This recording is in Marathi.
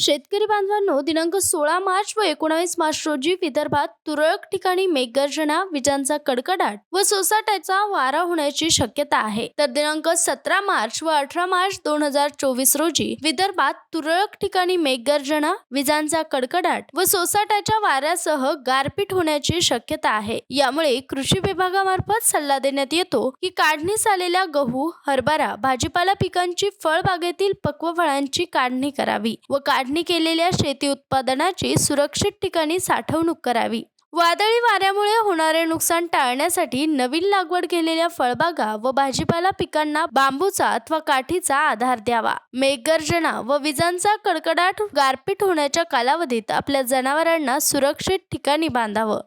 शेतकरी बांधवांनो दिनांक सोळा मार्च व एकोणावीस मार्च रोजी विदर्भात तुरळक ठिकाणी मेघगर्जना विजांचा कडकडाट व सोसाट्याचा वारा होण्याची शक्यता आहे. तर दिनांक सतरा मार्च व अठरा मार्च दोन हजार चोवीस रोजी विदर्भात तुरळक ठिकाणी मेघगर्जना विजांचा कडकडाट व सोसाट्याच्या वाऱ्यासह गारपीट होण्याची शक्यता आहे. यामुळे कृषी विभागामार्फत सल्ला देण्यात येतो की काढणीस आलेल्या गहू हरभरा भाजीपाला पिकांची फळबागेतील पक्व फळांची काढणी करावी व काढणी केलेल्या शेती उत्पादनाची सुरक्षित ठिकाणी साठवणूक करावी. वादळी वाऱ्यामुळे होणारे नुकसान टाळण्यासाठी नवीन लागवड केलेल्या फळबागा व भाजीपाला पिकांना बांबूचा अथवा काठीचा आधार द्यावा. मेघगर्जना व विजांचा कडकडाट गारपीट होण्याच्या कालावधीत आपल्या जनावरांना सुरक्षित ठिकाणी बांधावं.